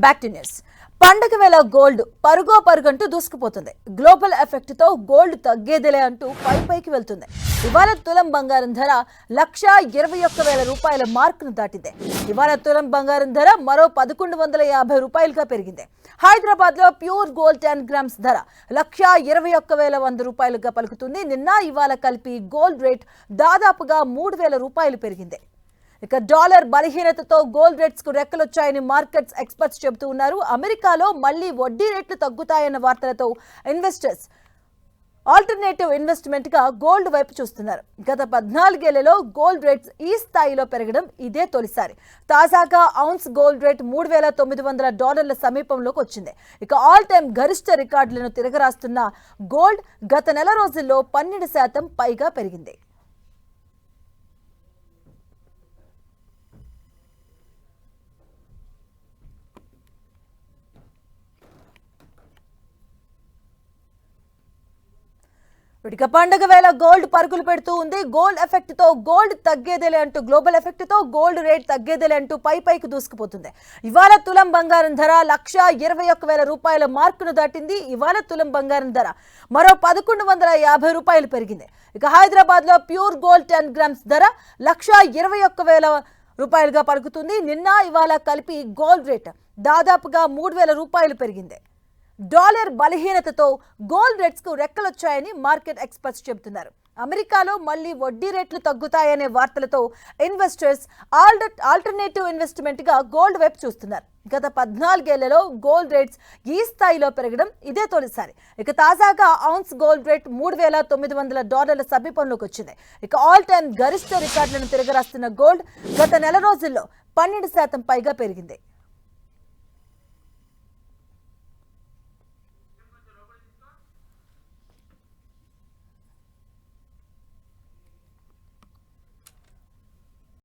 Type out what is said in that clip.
Back to news పండగ వేళ gold పరుగో పరుగంటూ దూసుకుపోతుంది. గ్లోబల్ ఎఫెక్ట్తో గోల్డ్ తగ్గేదిలే అంటూ పై పైకి వెళ్తుంది. ఇవాళ తులం బంగారం ధర లక్ష ఇరవై ఒక్క వేల రూపాయల మార్కును దాటింది. ఇవాళ తులం బంగారం ధర మరో పదకొండు వందల యాభై రూపాయలుగా పెరిగింది. హైదరాబాద్లో ప్యూర్ గోల్డ్ టెన్ గ్రామ్స్ ధర లక్ష ఇరవై ఒక్క వేల వంద రూపాయలుగా పలుకుతుంది. నిన్న ఇవాళ కలిపి గోల్డ్ రేట్ దాదాపుగా మూడు వేల రూపాయలు పెరిగింది. ఇక డాలర్ బలహీనతతో గోల్డ్ రేట్స్కు రెక్కలొచ్చాయని మార్కెట్స్ ఎక్స్పర్ట్స్ చెబుతూ ఉన్నారు. అమెరికాలో మళ్ళీ వడ్డీ రేట్లు తగ్గుతాయన్న వార్తలతో ఇన్వెస్టర్స్ ఆల్టర్నేటివ్ ఇన్వెస్ట్మెంట్గా గోల్డ్ వైపు చూస్తున్నారు. గత పద్నాలుగేళ్ళలో గోల్డ్ రేట్స్ ఈ స్థాయిలో పెరగడం ఇదే తొలిసారి. తాజాగా ఔన్స్ గోల్డ్ రేట్ మూడు వేల తొమ్మిది వందల డాలర్ల సమీపంలోకి వచ్చింది. ఇక ఆల్ టైమ్ గరిష్ట రికార్డులను తిరగరాస్తున్న గోల్డ్ గత నెల రోజుల్లో పన్నెండు శాతం పైగా పెరిగింది. ఇటుక పండుగ వేళ గోల్డ్ పరుగులు పెడుతూ ఉంది. గోల్డ్ ఎఫెక్ట్తో గోల్డ్ తగ్గేదేలే అంటూ గ్లోబల్ ఎఫెక్ట్తో గోల్డ్ రేట్ తగ్గేదేలే అంటూ పై పైకి దూసుకుపోతుంది. ఇవాళ తులం బంగారం ధర లక్ష ఇరవై ఒక్క వేల రూపాయల మార్కును దాటింది. ఇవాళ తులం బంగారం ధర మరో పదకొండు వందల యాభై రూపాయలు పెరిగింది. ఇక హైదరాబాద్లో ప్యూర్ గోల్డ్ టెన్ గ్రామ్స్ ధర లక్ష ఇరవై ఒక్క వేల రూపాయలుగా పలుకుతుంది. నిన్న ఇవాళ కలిపి గోల్డ్ రేట్ దాదాపుగా మూడు వేల రూపాయలు పెరిగింది. డాలర్ బలహీనతతో గోల్డ్ రేట్స్కు రెక్కలొచ్చాయని మార్కెట్ ఎక్స్పర్ట్స్ చెబుతున్నారు. అమెరికాలో మళ్ళీ వడ్డీ రేట్లు తగ్గుతాయనే వార్తలతో ఇన్వెస్టర్స్ ఆల్టర్నేటివ్ ఇన్వెస్ట్మెంట్గా గోల్డ్ వైపు చూస్తున్నారు. గత పద్నాలుగేళ్ళలో గోల్డ్ రేట్స్ ఈ స్థాయిలో పెరగడం ఇదే తొలిసారి. ఇక తాజాగా ఔన్స్ గోల్డ్ రేట్ మూడు వేల తొమ్మిది వందల డాలర్ల సమీపంలోకి వచ్చింది. ఇక ఆల్ టైమ్ గరిష్ట రికార్డులను తిరగరాస్తున్న గోల్డ్ గత నెల రోజుల్లో పన్నెండు శాతం పైగా పెరిగింది.